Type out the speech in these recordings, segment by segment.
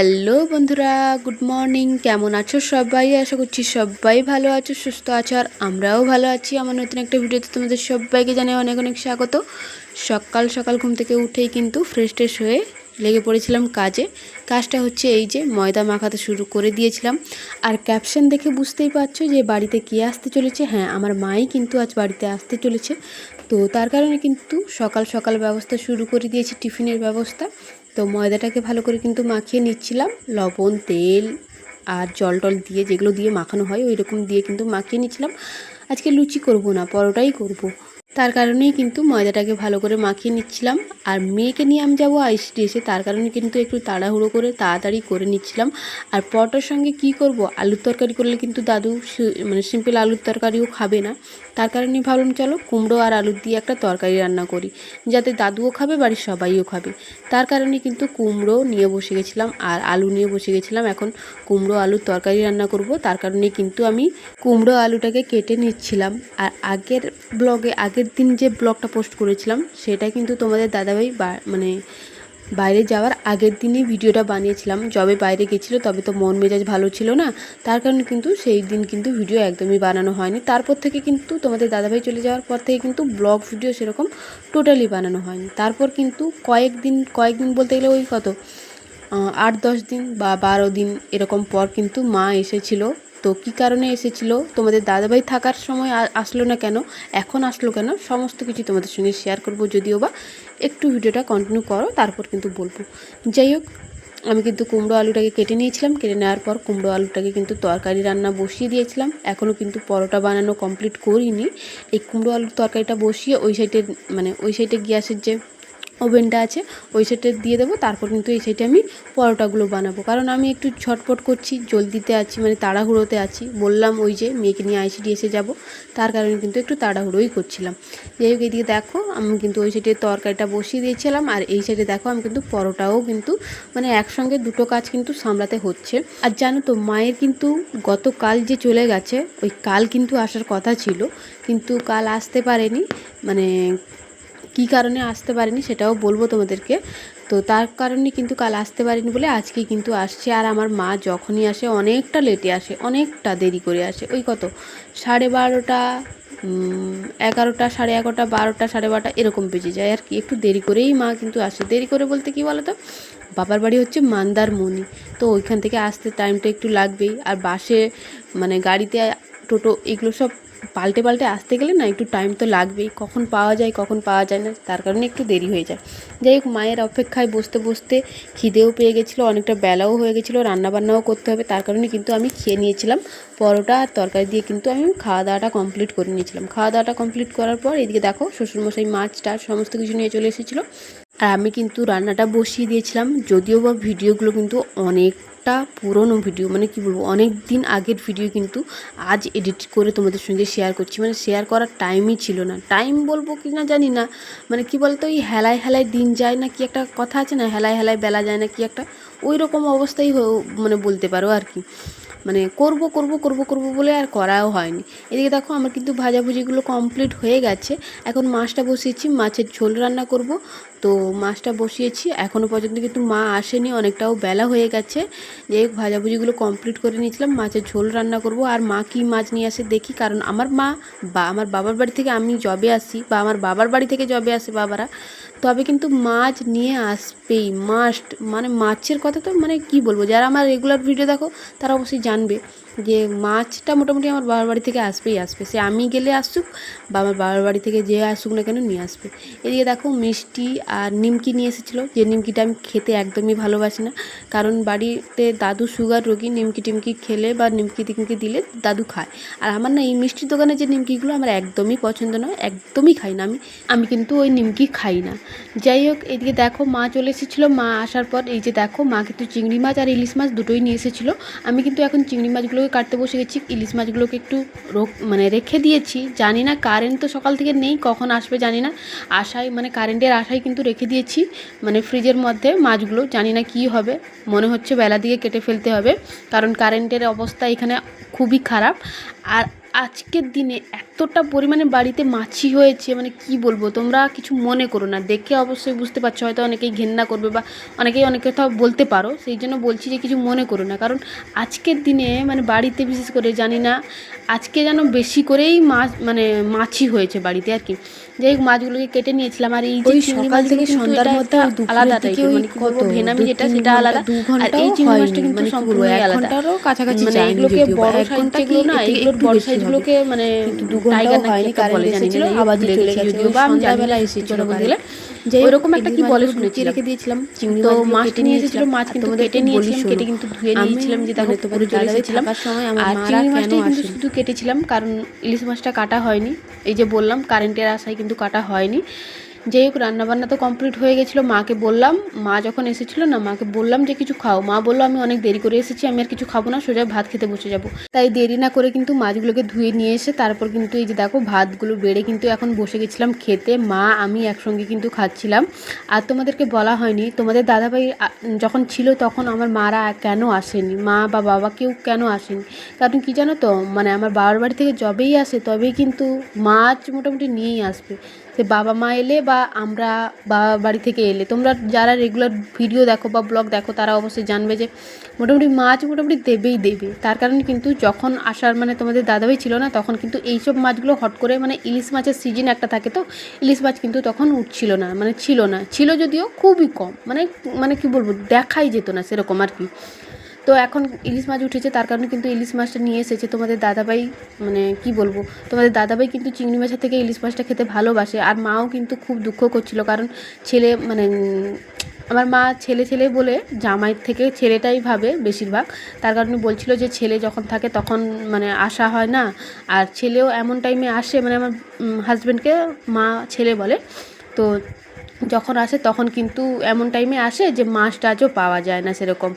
Hello বন্ধুরা, good morning. কেমন আছো সবাই? আশা করছি সবাই ভালো আছো, সুস্থ আছো, আর আমরাও ভালো আছি। আমার নতুন একটা ভিডিওতে তোমাদের সবাইকে জানাই অনেক অনেক স্বাগত। সকাল সকাল ঘুম থেকে উঠেই কিন্তু ফ্রেশ ট্রেশ হয়ে লেগে পড়েছিলাম কাজে। কাজটা হচ্ছে এই যে ময়দা মাখাতে শুরু করে দিয়েছিলাম। আর ক্যাপশন দেখে বুঝতেই পারছ যে বাড়িতে কে আসতে চলেছে? হ্যাঁ আমার মাই কিন্তু আজ বাড়িতে আসতে চলেছে। তো তার কারণে কিন্তু সকাল সকাল ব্যবস্থা শুরু করে দিয়েছি, টিফিনের ব্যবস্থা। তো ময়দাটাকে ভালো করে কিন্তু মাখিয়ে নিচ্ছিলাম লবণ, তেল আর জল টল দিয়ে যেগুলো দিয়ে মাখানো হয় ওই রকম দিয়ে কিন্তু মাখিয়ে নিচ্ছিলাম আজকে লুচি করব না, পরোটাই করব। তার কারণেই কিন্তু ময়দাটাকে ভালো করে মাখিয়ে নিচ্ছিলাম। আর মেয়েকে নিয়ে আমি যাব আইসিটি এসে তার কারণে কিন্তু একটু তাড়াহুড়ো করে তাড়াতাড়ি করে নিচ্ছিলাম। আর পরোটার সঙ্গে কি করব? আলুর তরকারি করলে কিন্তু দাদু মানে সিম্পল আলুর তরকারিও খাবে না। তার কারণে ভাবলাম, চলো কুমড়ো আর আলুর দিয়ে একটা তরকারি রান্না করি, যাতে দাদুও খাবে, বাড়ির সবাইও খাবে। তার কারণে কিন্তু কুমড়ো নিয়ে বসে গেছিলাম আর আলু নিয়ে বসে গেছিলাম। এখন কুমড়ো আলুর তরকারি রান্না করব। তার কারণে কিন্তু আমি কুমড়ো আলুটাকে কেটে নিচ্ছিলাম। আর আগের ব্লগে আগের দিন যে ব্লগটা পোস্ট করেছিলাম, সেটা কিন্তু তোমাদের দাদাভাই মানে বাইরে যাওয়ার আগের দিনই ভিডিওটা বানিয়েছিলাম। যবে বাইরে গেছিল, তবে তো মন মেজাজ ভালো ছিল না। তার কারণে কিন্তু সেই দিন কিন্তু ভিডিও একদমই বানানো হয়নি। তারপর থেকে কিন্তু তোমাদের দাদাভাই চলে যাওয়ার পর থেকে কিন্তু ব্লগ, ভিডিও সেরকম টোটালি বানানো হয়নি। তারপর কিন্তু কয়েকদিন কয়েকদিন বলতে গেলে ওই কত আট, দশ দিন বা বারো দিন এরকম পর কিন্তু মা এসেছিল। তো কী কারণে এসেছিল? তোমাদের দাদাভাই থাকার সময় আসলো না কেন? এখন আসলো কেন? সমস্ত কিছু তোমাদের সঙ্গে শেয়ার করব যদিও বা একটু ভিডিওটা কন্টিনিউ করো, তারপর কিন্তু বলব। যাই হোক, আমি কিন্তু কুমড়ো আলুটাকে কেটে নিয়েছিলাম। কেটে নেওয়ার পর কুমড়ো আলুটাকে কিন্তু তরকারি রান্না বসিয়ে দিয়েছিলাম। এখনও কিন্তু পরোটা বানানো কমপ্লিট করিনি। এই কুমড়ো আলুর তরকারিটা বসিয়ে ওই সাইডে মানে ওই সাইডে গ্যাসের যে ওভেনটা আছে, ওই সাইডে দিয়ে দেবো, তারপর কিন্তু এই সাইডে আমি পরোটাগুলো বানাবো। কারণ আমি একটু ছটপট করছি, জলদিতে আছি মানে তাড়াহুড়োতে আছি। বললাম ওই যে মেয়েকে নিয়ে আইসিডি এসে যাব, তার কারণে কিন্তু একটু তাড়াহুড়োই করছিলাম। যাই হোক, এদিকে দেখো, আমি কিন্তু ওই সাইডে তরকারিটা বসিয়ে দিয়েছিলাম, আর এই সাইডে দেখো, আমি কিন্তু পরোটাও কিন্তু মানে একসঙ্গে দুটো কাজ কিন্তু সামলাতে হচ্ছে। আর জানো তো, মায়ের কিন্তু গতকাল যে চলে গেছে, ওই কাল কিন্তু আসার কথা ছিল, কিন্তু কাল আসতে পারেনি মানে কী কারণে আসতে পারিনি সেটাও বলব তোমাদেরকে। তো তার কারণে কিন্তু কাল আসতে পারিনি বলে আজকে কিন্তু আসছে। আর আমার মা যখনই আসে অনেকটা লেটে আসে, অনেকটা দেরি করে আসে। ওই কত? সাড়ে বারোটা এগারোটা, সাড়ে এগারোটা, বারোটা, সাড়ে বারোটা এরকম বেজে যায় আর কি। একটু দেরি করেই মা কিন্তু আসে। দেরি করে বলতে কি বলো তো বাবার বাড়ি হচ্ছে মান্দারমণি। তো ওইখান থেকে আসতে টাইমটা একটু লাগবেই। আর বাসে মানে গাড়িতে টোটো এগুলো সব পাল্টে পাল্টে আসতে গেলে না একটু টাইম তো লাগবেই। কখন পাওয়া যায়, কখন পাওয়া যায় না, তার কারণে একটু দেরি হয়ে যায়। যাই হোক, মায়ের অপেক্ষায় বসতে বসতে খিদেও পেয়ে গেছিল, অনেকটা বেলাও হয়ে গেছিল, রান্নাবান্নাও করতে হবে, তার কারণে কিন্তু আমি খেয়ে নিয়েছিলাম পরোটা আর তরকারি দিয়ে কিন্তু আমি খাওয়া দাওয়াটা কমপ্লিট করে নিয়েছিলাম। খাওয়া দাওয়াটা কমপ্লিট করার পর এদিকে দেখো, শ্বশুরমশাই মাছ টাছ সমস্ত কিছু নিয়ে চলে এসেছিল। আর আমি কিন্তু রান্নাটা বসিয়ে দিয়েছিলাম, যদিও বা ভিডিওগুলো কিন্তু অনেক একটা পুরনো ভিডিও মানে কি বলব অনেক দিন আগের ভিডিও কিন্তু আজ এডিট করে তোমাদের সঙ্গে শেয়ার করছি। মানে শেয়ার করার টাইমই ছিল না। টাইম বলব কি না জানি না। মানে কি বলতো ওই হেলায় হেলায় দিন যায় না কি একটা কথা আছে না, হেলায় হেলায় বেলা যায় না কি একটা? ওই রকম অবস্থাই মানে বলতে পারো আর কি। মানে করব করব করব করব বলে আর করাও হয়নি। এদিকে দেখো আমার কিন্তু ভাজাভুজিগুলো কমপ্লিট হয়ে গেছে। এখন মাছটা বসিয়েছি, মাছের ঝোল রান্না করব। তো মাছটা বসিয়েছি এখনও পর্যন্ত কিন্তু মা আসেনি, অনেকটাও বেলা হয়ে গেছে। যে ভাজাভুজিগুলো কমপ্লিট করে নিয়েছিলাম, মাছের ঝোল রান্না করব। আর মা কী মাছ নিয়ে আসে দেখি, কারণ আমার মা বা, আমার বাবার বাড়ি থেকে আমি জবে আসি, বা আমার বাবার বাড়ি থেকে জবে আসে বাবারা। তবে কিন্তু মাছ নিয়ে আসবেই মাস্ট মানে মাছের কথা তো মানে কি বলব? যারা আমার রেগুলার ভিডিও দেখো, তারা অবশ্যই জানবে যে মাছটা মোটামুটি আমার বাবার বাড়ি থেকে আসবেই আসবে। সে আমি গেলে আসুক বা আমার বাবার বাড়ি থেকে যে আসুক না কেন নিয়ে আসবে। এদিকে দেখো মিষ্টি আর নিমকি নিয়ে এসেছিল। যে নিমকিটা আমি খেতে একদমই ভালোবাসি না। কারণ বাড়িতে দাদু সুগার রোগী, নিমকি টিমকি খেলে বা নিমকি টিমকি দিলে দাদু খায়। আর আমার না এই মিষ্টির দোকানে যে নিমকিগুলো আমার একদমই পছন্দ নয়, একদমই খাই না আমি। আমি কিন্তু ওই নিমকি খাই না। যাই হোক, এদিকে দেখো মা চলে এসেছিল। মা আসার পর এই যে দেখো, মা কিন্তু চিংড়ি মাছ আর ইলিশ মাছ দুটোই নিয়ে এসেছিল। আমি কিন্তু এখন চিংড়ি মাছগুলোকে কাটতে বসে গেছি, ইলিশ মাছগুলোকে একটু মানে রেখে দিয়েছি। জানি না কারেন্ট তো সকাল থেকে নেই, কখন আসবে জানি না। আশায় মানে কারেন্টের আশায় কিন্তু রেখে দিয়েছি মানে ফ্রিজের মধ্যে মাছগুলো, জানি না কী হবে। মনে হচ্ছে বেলা দিকে কেটে ফেলতে হবে, কারণ কারেন্টের অবস্থা এখানে খুবই খারাপ। আর আজকের দিনে এতটা পরিমাণে বাড়িতে মাছি হয়েছে মানে কি বলব? তোমরা কিছু মনে করো না। দেখে অবশ্যই বুঝতে পারছ, হয়তো অনেকেই ঘেন্না করবে বা অনেকেই অনেক কথা বলতে পারো, সেই জন্য বলছি যে কিছু মনে করো না। কারণ আজকের দিনে মানে বাড়িতে বিশেষ করে জানি না আজকে যেন বেশি করেই মাছ মানে মাছি হয়েছে বাড়িতে আর কি। যাই হোক মাছগুলোকে কেটে নিয়েছিলাম আর এই যে চিংড়ি সকাল থেকে সন্ধ্যার মধ্যে আলাদা টাইপের মানে কত, ভেনামি যেটা সেটা আলাদা। আর এই চিংড়ি মাছটা কিন্তু মানে এক আলাদা। ঘন্টারও কাছাকাছি মানে এগুলোকে বড় সাইজ ঘণ্টা কি যেগুলো না এগুলোর বড় সাইজগুলোকে মানে দু নাকি হয়নি, বলে কারেন্ট এসেছিল, আবার চলে গেছে, যদিও বা আমি সত্যি এসেছিল কথা বলতে গেলে যাই ওইরকম একটা কি বলে লুকিয়ে রেখে দিয়েছিলাম, চিংড়ি তো মাছ নিয়ে এসেছিল মাছ কিন্তু কেটে নিয়েছিলাম কেটে কিন্তু ধুয়ে নিয়েছিলাম যে তোমাদের পুকুরে চলে দাদাভাই এসেছিলাম। সময় আমার আর চিংড়ি কেন মাছটাই কিন্তু শুধু কেটেছিলাম কারণ ইলিশ মাছটা কাটা হয়নি। এই যে বললাম কারেন্টের আশায় কিন্তু কাটা হয়নি। যাই হোক, রান্নাবান্না তো কমপ্লিট হয়ে গেছিল। মাকে বললাম, মা যখন এসেছিল না, মাকে বললাম যে কিছু খাও। মা বলল, আমি অনেক দেরি করে এসেছি, আমি আর কিছু খাব না, সোজা ভাত খেতে বসে যাব। তাই দেরি না করে কিন্তু মাছগুলোকে ধুয়ে নিয়ে এসে তারপর কিন্তু এই যে দেখো, ভাতগুলো বেড়ে কিন্তু এখন বসে গেছিলাম খেতে। মা, আমি একসঙ্গে কিন্তু খাচ্ছিলাম। আর তোমাদেরকে বলা হয়নি, তোমাদের দাদাভাই যখন ছিল তখন আমার মারা কেন আসেনি? মা বা বাবা কেউ কেন আসেনি? কারণ কি জানো তো মানে আমার বাবার বাড়ি থেকে যবেই আসে, তবেই কিন্তু মাছ মোটামুটি নিয়েই আসবে। সে বাবা মা এলে বা আমরা বাবা বাড়ি থেকে এলে। তোমরা যারা রেগুলার ভিডিও দেখো বা ব্লগ দেখো, তারা অবশ্যই জানবে যে মোটামুটি মাছ মোটামুটি দেবেই দেবে। তার কারণে কিন্তু যখন আসার মানে তোমাদের দাদাভাই ছিল না, তখন কিন্তু এইসব মাছগুলো হট করে মানে ইলিশ মাছের সিজন একটা থাকে তো, ইলিশ মাছ কিন্তু তখন উঠছিল না মানে ছিল না। ছিল যদিও খুবই কম মানে মানে কি বলব, দেখাই যেত না সেরকম আর কি। তো এখন ইলিশ মাছ উঠেছে, তার কারণে কিন্তু ইলিশ মাছটা নিয়ে এসেছে। তোমাদের দাদাভাই মানে কি বলব, তোমাদের দাদাভাই কিন্তু চিংড়ি মাছের থেকে ইলিশ মাছটা খেতে ভালোবাসে। আর মাও কিন্তু খুব দুঃখ করছিল, কারণ ছেলে মানে আমার মা ছেলে ছেলে বলে জামাইয়ের থেকে ছেলেটাই ভাবে বেশিরভাগ। তার কারণে বলছিল যে ছেলে যখন থাকে তখন মানে আসা হয় না। আর ছেলেও এমন টাইমে আসে মানে আমার হাজব্যান্ডকে মা ছেলে বলে। তো যখন আসে তখন কিন্তু এমন টাইমে আসে যে মাছ টাছও পাওয়া যায় না সেরকম।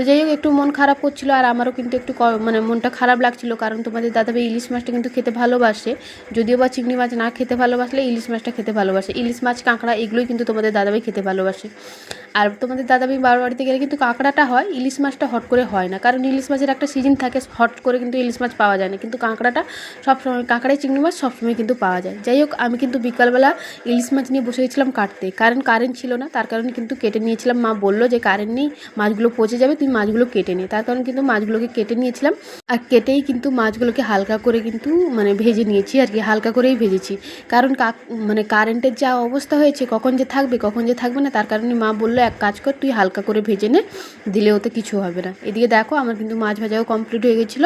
তো যাই হোক, একটু মন খারাপ করছিল আর আমারও কিন্তু একটু মানে মনটা খারাপ লাগছিল। কারণ তোমাদের দাদাভাই ইলিশ মাছটা কিন্তু খেতে ভালোবাসে। যদিও বা চিংড়ি মাছ না খেতে ভালোবাসলে ইলিশ মাছটা খেতে ভালোবাসে। ইলিশ মাছ, কাঁকড়া এগুলোই কিন্তু তোমাদের দাদাভাই খেতে ভালোবাসে। আর তোমাদের দাদাভাই বাবার বাড়িতে গেলে কিন্তু কাঁকড়াটা হয়, ইলিশ মাছটা হট করে হয় না। কারণ ইলিশ মাছের একটা সিজন থাকে, হট করে কিন্তু ইলিশ মাছ পাওয়া যায় না। কিন্তু কাঁকড়াটা সবসময়, কাঁকড়ায় চিংড়ি মাছ সবসময় কিন্তু পাওয়া যায়। যাই হোক, আমি কিন্তু বিকালবেলা ইলিশ মাছ নিয়ে বসে গেছিলাম কাটতে। কারণ কারেন্ট ছিল না, তার কারণে কিন্তু কেটে নিয়েছিলাম। মা বলল যে কারেন্ট নেই, মাছগুলো পচে যাবে তুই মাছগুলো কেটে নে। তার কারণে কিন্তু মাছগুলোকে কেটে নিয়েছিলাম। আর কেটেই কিন্তু মাছগুলোকে হালকা করে কিন্তু মানে ভেজে নিয়েছি আর কি, হালকা করেই ভেজেছি। কারণ মানে কারেন্টের যা অবস্থা হয়েছে, কখন যে থাকবে, কখন যে থাকবে না, তার কারণে মা বলল এক কাজ কর, তুই হালকা করে ভেজে নে, দিলে ওতে কিছু হবে না। এদিকে দেখো, আমার কিন্তু মাছ ভাজাও কমপ্লিট হয়ে গেছিল।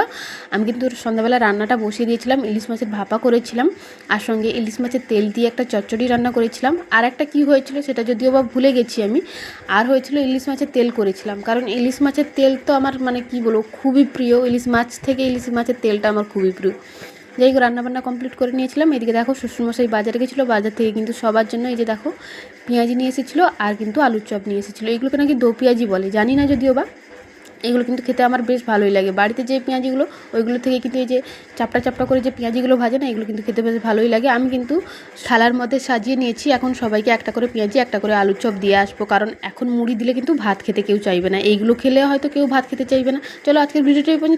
আমি কিন্তু সন্ধ্যাবেলা রান্নাটা বসিয়ে দিয়েছিলাম, ইলিশ মাছের ভাপা করেছিলাম, আর সঙ্গে ইলিশ মাছের তেল দিয়ে একটা চচ্চড়ি রান্না করেছিলাম। আর একটা কি হয়েছিল সেটা যদিও বা ভুলে গেছি আমি, আর হয়েছিল ইলিশ মাছের তেল করেছিলাম। কারণ ইলিশ মাছের তেল তো আমার মানে কি বলব, খুবই প্রিয়। ইলিশ মাছ থেকে ইলিশ মাছের তেলটা আমার খুবই প্রিয়। যাই হোক, রান্নাবান্না কমপ্লিট করে নিয়েছিলাম। এদিকে দেখো শ্বশুরমশাই বাজারে গেছিল। বাজার থেকে কিন্তু সবার জন্য এই যে দেখো পেঁয়াজি নিয়ে এসেছিল আর কিন্তু আলুর চপ নিয়ে এসেছিল। এগুলোকে নাকি দো পেঁয়াজি বলে, জানি না যদিও বা। এগুলো কিন্তু খেতে আমার বেশ ভালোই লাগে। বাড়িতে যে পেঁয়াজিগুলো, ওইগুলো থেকে কিন্তু এই যে চাপটা চাপটা করে যে পেঁয়াজিগুলো ভাজে না, এগুলো কিন্তু খেতে বেশ ভালোই লাগে। আমি কিন্তু থালার মধ্যে সাজিয়ে নিয়েছি। এখন সবাইকে একটা করে পেঁয়াজি, একটা করে আলুর চপ দিয়ে আসব। কারণ এখন মুড়ি দিলে কিন্তু ভাত খেতে কেউ চাইবে না। এইগুলো খেলে হয়তো কেউ ভাত খেতে চাইবে না। চলো আজকের ভিডিওটা এই পর্যন্ত।